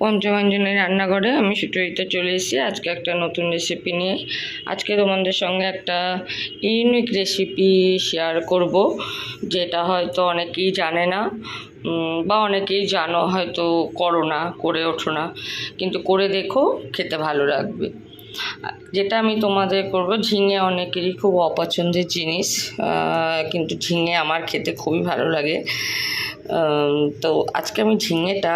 পঞ্চমাঞ্জনের রান্নাঘরে আমি সুচরিতা চলে এসেছি। আজকে একটা নতুন রেসিপি নিয়ে আজকে তোমাদের সঙ্গে একটা ইউনিক রেসিপি শেয়ার করব, যেটা হয়তো অনেকেই জানে না বা অনেকেই জানো হয়তো করো না, করে ওঠো না, কিন্তু করে দেখো, খেতে ভালো লাগবে। যেটা আমি তোমাদের করব, ঝিঙে অনেকেরই খুব অপছন্দের জিনিস কিন্তু ঝিঙে আমার খেতে খুবই ভালো লাগে। তো আজকে আমি ঝিঙেটা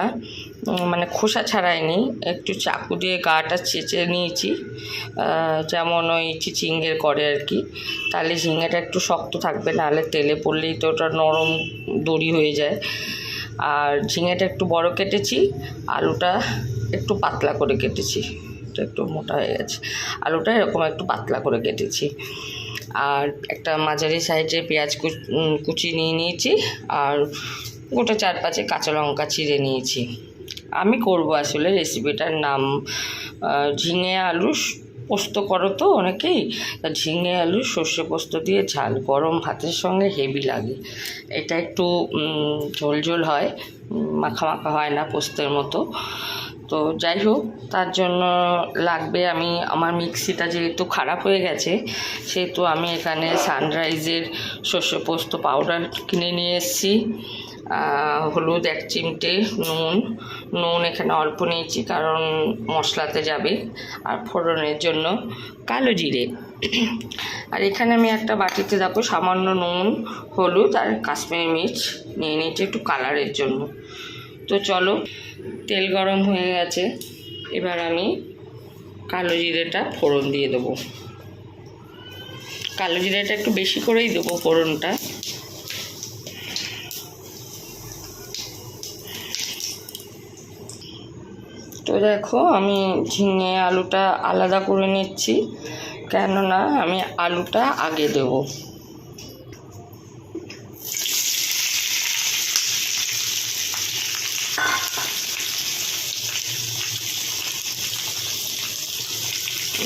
মানে খোসা ছাড়াইনি, একটু চাকু দিয়ে গাটা চেঁচে নিয়েছি যেমন ওই চিচিঙ্গের করে আর কি। তাহলে ঝিঙেটা একটু শক্ত থাকবে, নাহলে তেলে পড়লেই তো ওটা নরম দড়ি হয়ে যায়। আর ঝিঙেটা একটু বড় কেটেছি আলুটা একটু পাতলা করে কেটেছি। এটা একটু মোটা হয়ে গেছে। আলুটা এরকম একটু পাতলা করে কেটেছি। আর একটা মাঝারি সাইজে পেঁয়াজ কুচি নিয়ে নিয়েছি আর গোটা চার পাঁচে কাঁচা লঙ্কা চিড়ে নিয়েছি। আমি করব আসলে রেসিপিটার নাম ঝিঙে আলু পোস্ত করো তো অনেকেই। ঝিঙে আলু সর্ষে পোস্ত দিয়ে ঝাল গরম ভাতের সঙ্গে হেভি লাগে। এটা একটু উম, ঝোল ঝোল হয় মাখা মাখা হয় না পোস্তের মতো। তো যাই হোক, তার জন্য লাগবে আমি, আমার মিক্সিটা যেহেতু খারাপ হয়ে গেছে, সেহেতু আমি এখানে সানরাইজের শস্য পোস্ত পাউডার কিনে নিয়ে এসেছি হলুদ, এক চিমটে, নুন নুন এখানে অল্প নিয়েছি কারণ মশলাতে যাবে, আর ফোড়নের জন্য কালো জিরে। আর এখানে আমি একটা বাটিতে দেখো সামান্য নুন, হলুদ আর কাশ্মীরি মির্চ, নিয়ে নিয়েছি একটু কালারের জন্য। তো চলো, তেল গরম হয়ে গেছে। এবার আমি কালো জিরেটা ফোড়ন দিয়ে দেবো। কালো জিরেটা একটু বেশি করেই দেবো ফোড়নটা। তো দেখো, আমি ঝিঙে আলুটা আলাদা করে নিচ্ছি। কেননা আমি আলুটা আগে দেবো।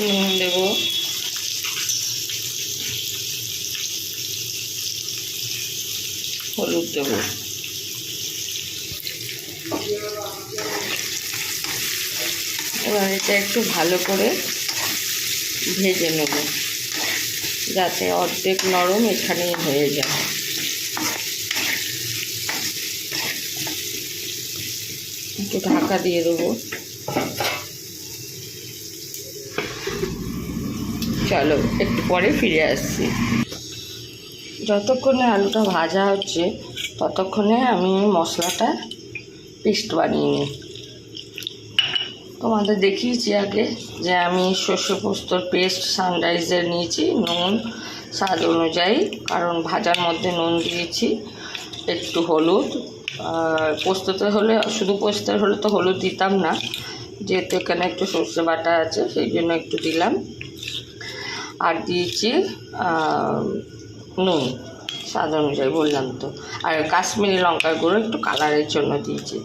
নুন দেবো। হলুদ দেবো। এবার এটা একটু ভালো করে ভেজে নেব। যাতে অর্ধেক নরম এখানেই হয়ে যায়। একটু ঢাকা দিয়ে দেবো। চলো, একটু পরে ফিরে আসছি। যতক্ষণে আলুটা ভাজা হচ্ছে, ততক্ষণে আমি মশলাটা পেস্ট বানিয়ে নিই। তোমাদের দেখিয়েছি আগে যে আমি শস্য পোস্তর পেস্ট, সানরাইজার নিয়েছি, নুন, স্বাদ অনুযায়ী, কারণ ভাজার মধ্যে নুন দিয়েছি, একটু হলুদ। পোস্ততে হলে, শুধু পোস্তের হলে তো হলুদ দিতাম না, যেহেতু এখানে একটু সর্ষে বাটা আছে, সেই জন্য একটু দিলাম। আর দিয়েছি নুন, স্বাদ অনুযায়ী বললাম তো। আর কাশ্মীরি লঙ্কার গুঁড়ো একটু কালারের জন্য দিয়েছি।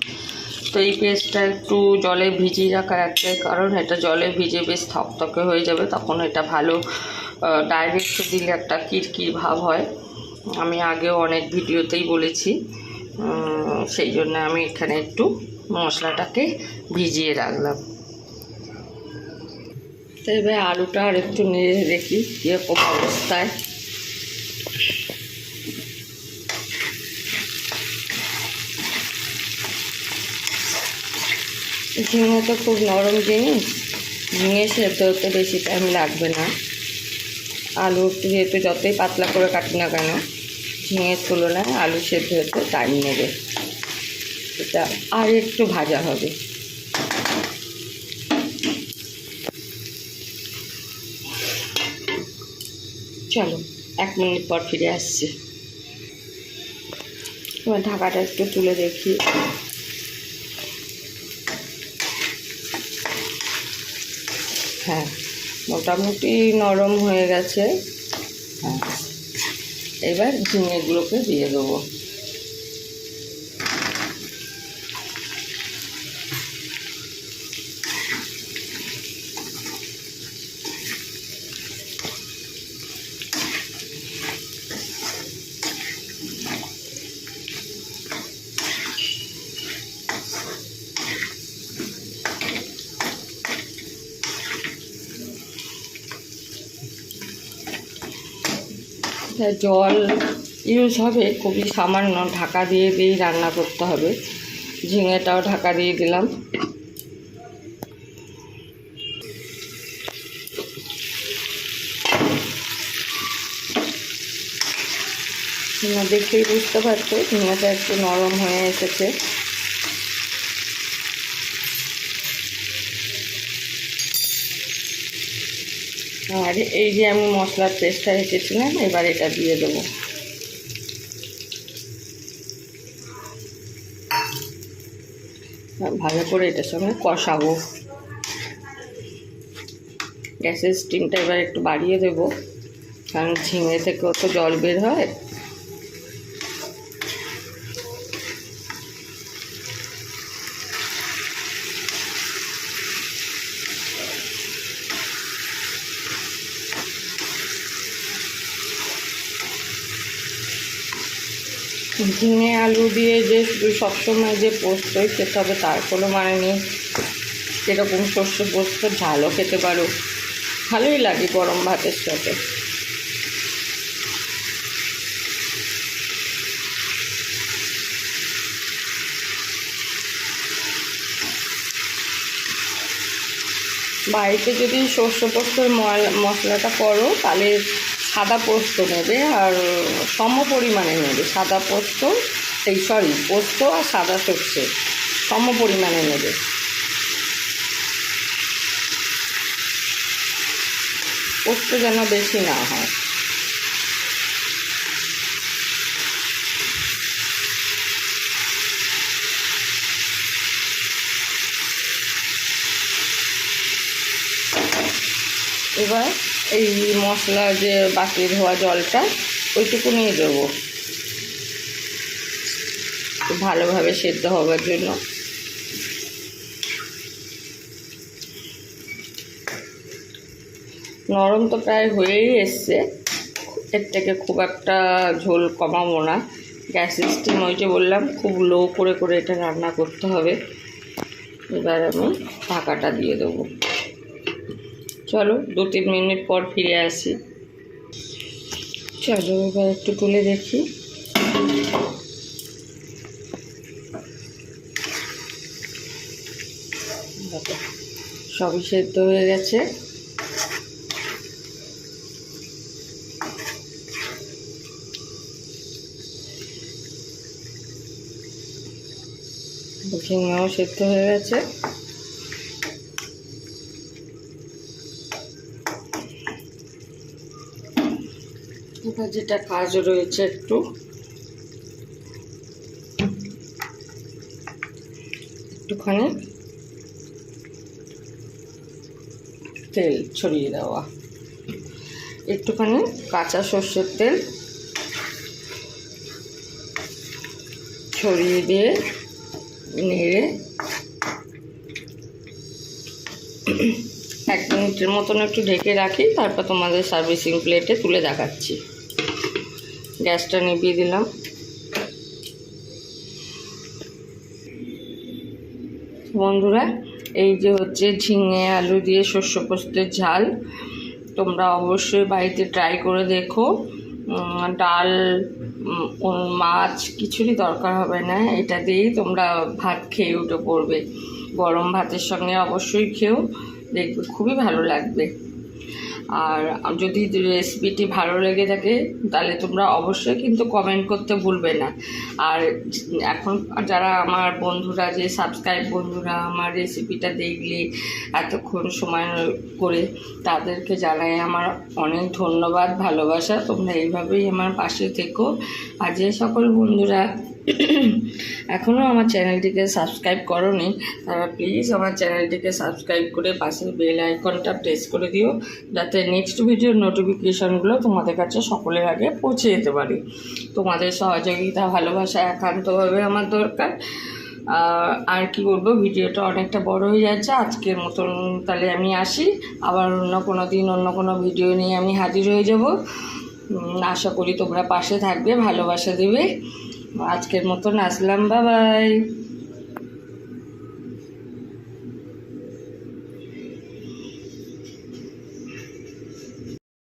তো এই পেস্টটা একটু জলে ভিজিয়ে রাখার একটাই কারণ, এটা জলে ভিজে বেশ থকথকে হয়ে যাবে, তখন এটা ভালো ডাইরেক্ট দিলে একটা কিরকির ভাব হয়। আমি আগেও অনেক ভিডিওতেই বলেছি। সেই জন্য আমি এখানে একটু মশলাটাকে ভিজিয়ে রাখলাম। তো এবার আলুটা আর একটু নেড়ে দেখি কীরকম অবস্থায়। ঝিঙে তো খুব নরম জিনিস, ঝিঙে সেদ্ধ হতে বেশি টাইম লাগবে না। আলু একটু যেহেতু যতই পাতলা করে কাটি না কেন ঝিঙের তুলনায় আলু সেদ্ধ হতে টাইম নেবে। এটা আর একটু ভাজা হবে। চলো, এক মিনিট পর ফিরে আসছি। এবার ঢাকাটা একটু তুলে দেখি। হ্যাঁ মোটামুটি নরম হয়ে গেছে। এবার ঝিঙেগুলোকে দিয়ে দেবো। জল ইউজ হবে খুবই সামান্য ঢাকা দিয়ে দিয়েই রান্না করতে হবে। ঝিঙেটাও ঢাকা দিয়ে দিলাম। দেখেই বুঝতে পারছ, ঝিঙেটা একটু নরম হয়ে এসেছে। আর এই যে আমি মশলার পেস্টটা রেখেছিলাম, এবার এটা দিয়ে দেবো। ভালো করে এটার সঙ্গে কষাবো। গ্যাসের স্টিমটা এবার একটু বাড়িয়ে দেবো, কারণ ঝিঙে থেকেও তো জল বের হয় ঝিঙে আলু দিয়ে যে সবসময় যে পোস্তই খেতে হবে তার কোনো মানে নেই। সেরকম শস্য পোস্ত, ঝালও খেতে পারো। ভালোই লাগে গরম ভাতের সাথে। বাড়িতে যদি শস্য পোস্তর মশলাটা করো, তাহলে সাদা পোস্ত নেবে আর সম পরিমাণে নেবে। সাদা পোস্ত, এই সরি পোস্ত আর সাদা সর্ষে, সম পরিমাণে নেবে। পোস্ত যেন বেশি না হয়। এবার এই মশলা যে বাকি ধোয়া জলটা, ওইটুকু নিয়ে দেবো। ভালোভাবে সেদ্ধ হবার জন্য। নরম তো প্রায় হয়েই এসছে। এর থেকে খুব একটা ঝোল কমাবো না। গ্যাসের স্টিম ওই যে বললাম, খুব লো করে করে এটা রান্না করতে হবে। এবার আমি ঢাকাটা দিয়ে দেবো। চলো, দু তিন মিনিট পর ফিরে আসি। চলো, এবার একটু তুলে দেখি। সবই সেদ্ধ হয়ে গেছে। ঝিঙেও সেদ্ধ হয়ে গেছে। যেটা কাজ রয়েছে একটু। একটুখানি তেল ছড়িয়ে দেওয়া। একটুখানি কাঁচা সর্ষের তেল ছড়িয়ে দিয়ে নেড়ে এক মিনিটের মতন একটু ঢেকে রাখি, তারপর তোমাদের সার্ভিসিং প্লেটে তুলে দেখাচ্ছি। গ্যাসটা নিভিয়ে দিলাম। বন্ধুরা, এই যে হচ্ছে ঝিঙে, আলু দিয়ে শস্য পোস্তের ঝাল, তোমরা অবশ্যই বাড়িতে ট্রাই করে দেখো। ডাল মাছ, কিছুরই দরকার হবে না, এটা দিয়েই তোমরা ভাত খেয়ে উঠে পড়বে। গরম ভাতের সঙ্গে অবশ্যই খেও, দেখবে খুবই ভালো লাগবে। আর যদি রেসিপিটি ভালো লেগে থাকে, তাহলে তোমরা অবশ্যই কিন্তু কমেন্ট করতে ভুলবে না। আর এখন যারা আমার বন্ধুরা, যে সাবস্ক্রাইব বন্ধুরা আমার রেসিপিটা দেখলে এতক্ষণ সময় করে, তাদেরকে জানাই আমার অনেক ধন্যবাদ, ভালোবাসা। তোমরা এইভাবেই আমার পাশে থেকো। আর যে সকল বন্ধুরা এখনও আমার চ্যানেলটিকে সাবস্ক্রাইব করনি, তারা প্লিজ আমার চ্যানেলটিকে সাবস্ক্রাইব করে পাশের বেল আইকনটা প্রেস করে দিও, যাতে নেক্সট ভিডিওর নোটিফিকেশানগুলো তোমাদের কাছে সকলের আগে পৌঁছে যেতে পারে। তোমাদের সহযোগিতা, ভালোবাসা একান্তভাবে আমার দরকার। আর কি বলব, ভিডিওটা অনেকটা বড় হয়ে যাচ্ছে, আজকের মতন তাহলে আমি আসি। আবার অন্য কোনো দিন অন্য কোনো ভিডিও নিয়ে আমি হাজির হয়ে যাব। আশা করি তোমরা পাশে থাকবে, ভালোবাসা দেবে। আজকের মতন আসলাম বাবাই।